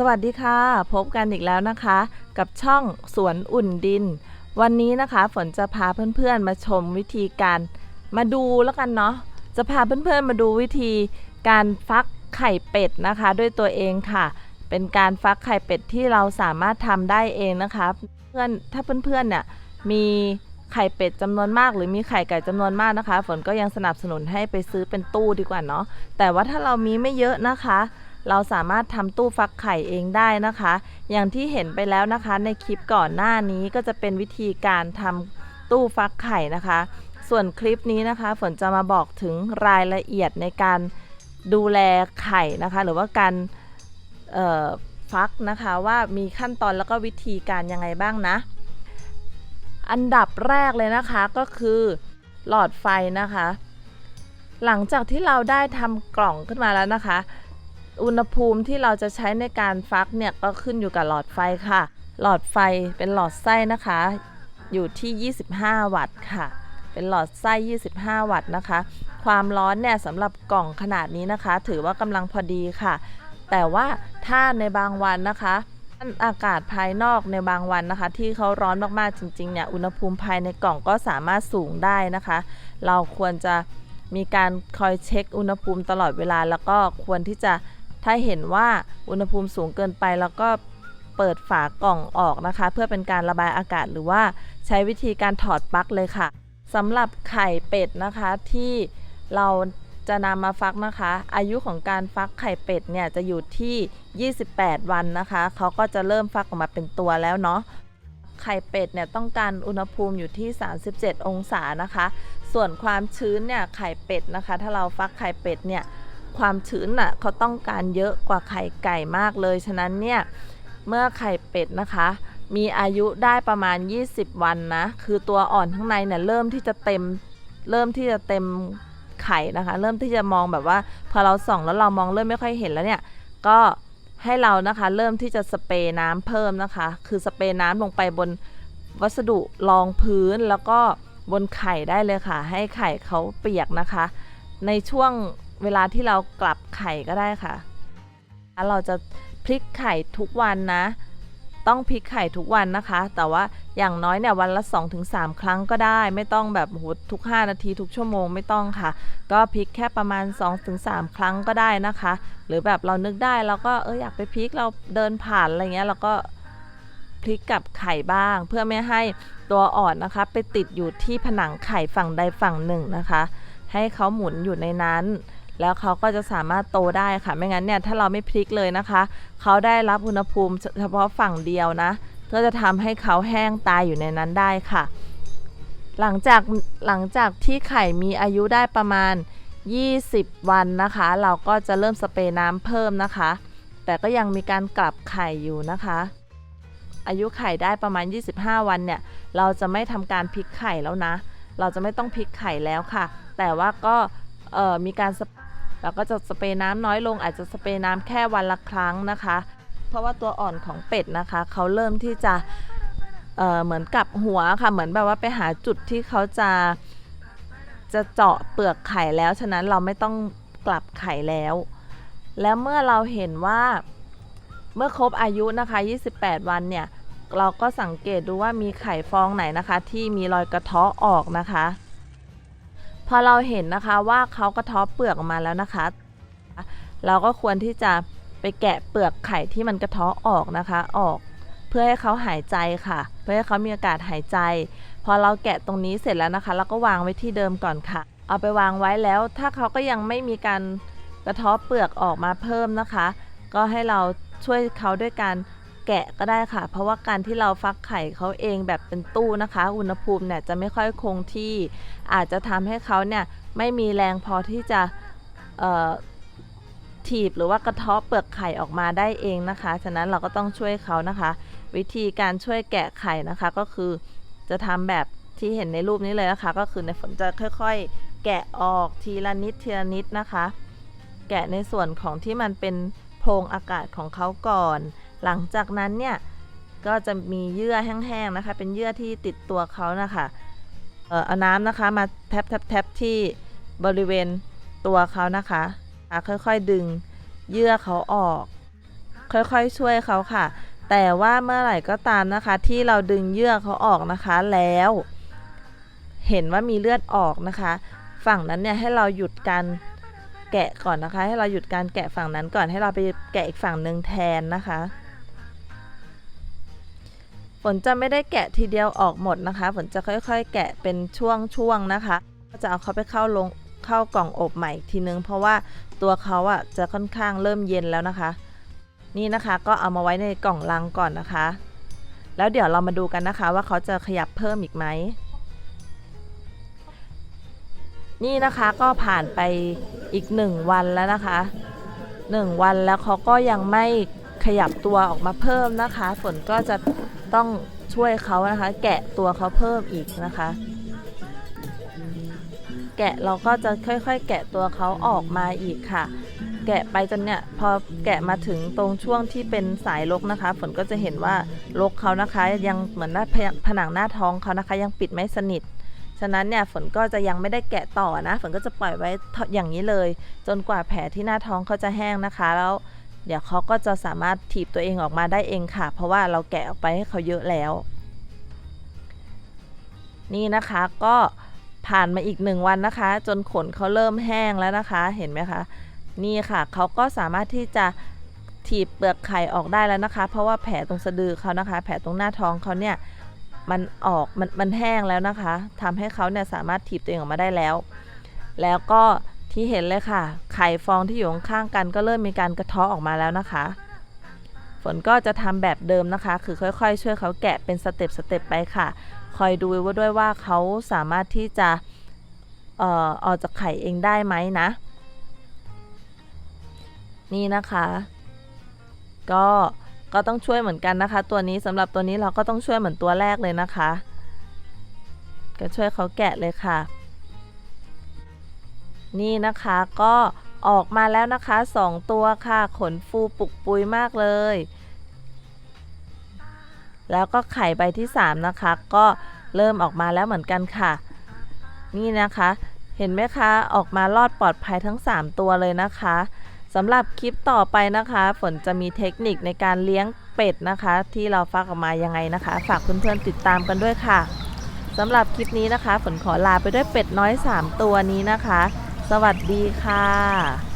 สวัสดีค่ะ พบกันอีกแล้วนะคะ กับช่องสวนอุ่นดิน วันนี้นะคะฝนจะพาเพื่อนๆมาชมวิธีการ มาดูแล้วกันเนาะจะพาเพื่อนๆมาดูวิธีการฟักไข่เป็ดนะคะ ด้วยตัวเองค่ะ เป็นการฟักไข่เป็ดที่เราสามารถทำได้เองนะคะเพื่อนถ้าเพื่อนๆเนี่ยมีไข่เป็ดจำนวนมาก หรือมีไข่ไก่จำนวนมากนะคะ ฝนก็ยังสนับสนุนให้ไปซื้อเป็นตู้ดีกว่าเนาะแต่ว่าถ้าเรามีไม่เยอะนะคะ เราสามารถทำตู้ฟักไข่เองได้นะคะ อย่างที่เห็นไปแล้วนะคะ ในคลิปก่อนหน้านี้ก็จะเป็นวิธีการทำตู้ฟักไข่นะคะ ส่วนคลิปนี้นะคะฝนจะมาบอกถึงรายละเอียดในการดูแลไข่นะคะ หรือว่าการฟักนะคะว่ามีขั้นตอนแล้วก็วิธีการยังไงบ้างนะ อันดับแรกเลยนะคะก็คือหลอดไฟนะคะ หลังจากที่เราได้ทำกล่องขึ้นมาแล้วนะคะ อุณหภูมิที่เราจะใช้ในการฟักเนี่ยก็ขึ้นอยู่กับหลอดไฟค่ะ หลอดไฟเป็นหลอดไส้นะคะ อยู่ที่ 25 วัตต์ค่ะ เป็นหลอดไส้ 25 วัตต์นะคะ ความร้อนเนี่ยสำหรับกล่องขนาดนี้นะคะ ถือว่ากำลังพอดีค่ะ แต่ว่าถ้าในบางวันนะคะอากาศภายนอกในบางวันนะคะ ที่เขาร้อนมากๆจริงๆเนี่ยอุณหภูมิภายในกล่องก็สามารถสูงได้นะคะ เราควรจะมีการคอยเช็คอุณหภูมิตลอดเวลาแล้วก็ควรที่จะ ถ้าเห็นว่าอุณหภูมิสูงเกินไปแล้วก็เปิดฝากล่องออกนะคะ เพื่อเป็นการระบายอากาศหรือว่าใช้วิธีการถอดปลั๊กเลยค่ะสำหรับไข่เป็ดนะคะที่เราจะนำมาฟักนะคะ อายุของการฟักไข่เป็ดเนี่ยจะอยู่ที่ 28 วันนะคะเขาก็จะเริ่มฟักออกมาเป็นตัวแล้วเนาะไข่เป็ดเนี่ยต้องการอุณหภูมิอยู่ที่ 37 องศานะคะ ส่วนความชื้นเนี่ยไข่เป็ดนะคะ ถ้าเราฟักไข่เป็ดเนี่ย ความชื้นน่ะเขาต้องการเยอะกว่าไข่ไก่มากเลย ฉะนั้นเนี่ยเมื่อไข่เป็ดนะคะ มีอายุได้ประมาณ 20 วันนะ คือตัวอ่อนข้างในเนี่ยเริ่มที่จะเต็มเริ่มที่จะเต็มไข่นะคะ เริ่มที่จะมองแบบว่า พอเราส่องแล้วเรามองเริ่มไม่ค่อยเห็นแล้วเนี่ยก็ให้เรานะคะเริ่มที่จะสเปรย์น้ำเพิ่มนะคะ คือสเปรย์น้ำลงไปบนวัสดุรองพื้นแล้วก็บนไข่ได้เลยค่ะ ให้ไข่เขาเปียกนะคะ ในช่วง เวลาที่เรากลับไข่ก็ได้ค่ะ เราจะพลิกไข่ทุกวันนะ ต้องพลิกไข่ทุกวันนะคะ แต่ว่าอย่างน้อยเนี่ยวันละ 2-3 ครั้งก็ได้ ไม่ต้องแบบโหทุก 5 นาทีทุกชั่วโมงไม่ต้องค่ะ ก็พลิกแค่ประมาณ 2-3 ครั้งก็ได้นะคะ หรือแบบเรานึกได้เราก็เอออยากไปพลิกเราเดินผ่านอะไรเงี้ยเราก็พลิกกับไข่บ้าง เพื่อไม่ให้ตัวอ่อนนะคะ ไปติดอยู่ที่ผนังไข่ฝั่งใดฝั่งหนึ่งนะคะ ให้เขาหมุนอยู่ในนั้น แล้วเขาก็จะสามารถโตได้ค่ะ ไม่งั้นเนี่ยถ้าเราไม่พลิกเลยนะคะ เขาได้รับอุณหภูมิเฉพาะฝั่งเดียวนะก็จะทำให้เขาแห้งตายอยู่ในนั้นได้ค่ะ หลังจากหลังจากที่ไข่มีอายุได้ประมาณ 20 วันนะคะ เราก็จะเริ่มสเปรย์น้ำเพิ่มนะคะ แต่ก็ยังมีการกลับไข่อยู่นะคะ อายุไข่ได้ประมาณ 25 วันเนี่ย เราจะไม่ทำการพลิกไข่แล้วนะ เราจะไม่ต้องพลิกไข่แล้วค่ะ แต่ว่าก็มีการสเเราก็จะสเปรย์น้ำน้อยลงอาจจะสเปรย์น้ำแค่วันละครั้งนะคะ เพราะว่าตัวอ่อนของเป็ดนะคะเขาเริ่มที่จะเเหมือนกับหัวค่ะเหมือนแบบว่าไปหาจุดที่เขาจะจะเจาะเปลือกไข่แล้ว ฉะนั้นเราไม่ต้องกลับไข่แล้ว แล้วเมื่อเราเห็นว่าเมื่อครบอายุนะคะ 28 วันเนี่ย เราก็สังเกตดูว่ามีไข่ฟองไหนนะคะ ที่มีรอยกระเทาะออกนะคะ พอเราเห็นนะคะว่าเขากระทาะเปลือกออกมาแล้วนะคะ เราก็ควรที่จะไปแกะเปลือกไข่ที่มันกระทาะออกนะคะออก เพื่อให้เขาหายใจค่ะ เพื่อให้เขามีอากาศหายใจ พอเราแกะตรงนี้เสร็จแล้วนะคะเราก็วางไว้ที่เดิมก่อนค่ะ เอาไปวางไว้แล้ว ถ้าเขาก็ยังไม่มีการกระทาะเปลือกออกมาเพิ่มนะคะ ก็ให้เราช่วยเขาด้วยการ แกะก็ได้ค่ะ เพราะว่าการที่เราฟักไข่เขาเองแบบเป็นตู้นะคะ อุณหภูมิเนี่ยจะไม่ค่อยคงที่ อาจจะทำให้เขาเนี่ยไม่มีแรงพอที่จะถีบหรือว่ากระเทาะเปลือกไข่ออกมาได้เองนะคะ ฉะนั้นเราก็ต้องช่วยเขานะคะ วิธีการช่วยแกะไข่นะคะก็คือจะทำแบบที่เห็นในรูปนี้เลยนะคะ ก็คือในฝนจะค่อยๆ แกะออกทีละนิดทีละนิดนะคะ แกะในส่วนของที่มันเป็นโพรงอากาศของเขาก่อน หลังจากนั้นเนี่ยก็จะมีเยื่อแห้งๆนะคะ เป็นเยื่อที่ติดตัวเขานะคะเออเอาน้ำนะคะมาแทบแทบแทบที่บริเวณตัวเขานะคะะค่อยๆดึงเยื่อเขาออก ค่อยๆช่วยเขาค่ะ แต่ว่าเมื่อไหร่ก็ตามนะคะ ที่เราดึงเยื่อเขาออกนะคะแล้ว เห็นว่ามีเลือดออกนะคะ ฝั่งนั้นเนี่ยให้เราหยุดการแกะก่อนนะคะ ให้เราหยุดการแกะฝั่งนั้นก่อนให้เราไปแกะอีกฝั่งหนึ่งแทนนะคะ นจะไม่ได้แกะทีเดียวออกหมดนะคะ ฝนจะค่อยๆ แกะเป็นช่วงๆนะคะ ก็จะเอาเขาไปเข้าลงเข้ากล่องอบใหม่ทีนึง เพราะว่าตัวเขาอะจะค่อนข้างเริ่มเย็นแล้วนะคะ นี่นะคะก็เอามาไว้ในกล่องลังก่อนนะคะ แล้วเดี๋ยวเรามาดูกันนะคะ ว่าเขาจะขยับเพิ่มอีกไหมนี่นะคะก็ผ่านไปอีกหนึ่งวันแล้วนะคะหนึ่งวันแล้วเขาก็ยังไม่ ขยับตัวออกมาเพิ่มนะคะ ฝนก็จะต้องช่วยเขานะคะ แกะตัวเขาเพิ่มอีกนะคะ แกะเราก็จะค่อยๆ แกะตัวเขาออกมาอีกค่ะ แกะไปจนเนี่ยพอแกะมาถึงตรงช่วงที่เป็นสายลกนะคะ ฝนก็จะเห็นว่าลกเขานะคะ ยังเหมือนหน้าผนังหน้าท้องเขานะคะ ยังปิดไม่สนิทฉะนั้นเนี่ยฝนก็จะยังไม่ได้แกะต่อนะ ฝนก็จะปล่อยไว้อย่างนี้เลย จนกว่าแผลที่หน้าท้องเขาจะแห้งนะคะแล้ว เดี๋ยวเขาก็จะสามารถถีบตัวเองออกมาได้เองค่ะ เพราะว่าเราแกะออกไปให้เขาเยอะแล้ว นี่นะคะก็ผ่านมาอีกหนึ่งวันนะคะ จนขนเขาเริ่มแห้งแล้วนะคะ เห็นไหมคะ นี่ค่ะเขาก็สามารถที่จะถีบเปลือกไข่ออกได้แล้วนะคะ เพราะว่าแผลตรงสะดือเขานะคะ แผลตรงหน้าท้องเขาเนี่ยมันออกมันมันแห้งแล้วนะคะทำให้เขาเนี่ยสามารถถีบตัวเองออกมาได้แล้ว แล้วก็ ที่เห็นเลยค่ะ ไข่ฟองที่อยู่ข้างกันก็เริ่มมีการกระเทาะออกมาแล้วนะคะ ฝนก็จะทำแบบเดิมนะคะ คือค่อยๆ ช่วยเขาแกะเป็นสเต็ปสเต็ปไปค่ะ คอยดูว่าด้วยว่าเขาสามารถที่จะเอ่อออกจากไข่เองได้ไหมนะ นี่นะคะ ก็ก็ต้องช่วยเหมือนกันนะคะ ตัวนี้สำหรับตัวนี้เราก็ต้องช่วยเหมือนตัวแรกเลยนะคะ ก็ช่วยเขาแกะเลยค่ะ นี่นะคะก็ออกมาแล้วนะคะสองตัวค่ะ ขนฟูปุกปุยมากเลย แล้วก็ไข่ใบที่ 3 นะคะ ก็เริ่มออกมาแล้วเหมือนกันค่ะ นี่นะคะ เห็นไหมคะออกมารอดปลอดภัยทั้ง 3 ตัวเลยนะคะสำหรับคลิปต่อไปนะคะ ฝนจะมีเทคนิคในการเลี้ยงเป็ดนะคะ ที่เราฟักออกมายังไงนะคะ ฝากเพื่อนๆติดตามกันด้วยค่ะสำหรับคลิปนี้นะคะ ฝนขอลาไปด้วยเป็ดน้อย 3 ตัวนี้นะคะ สวัสดีค่ะ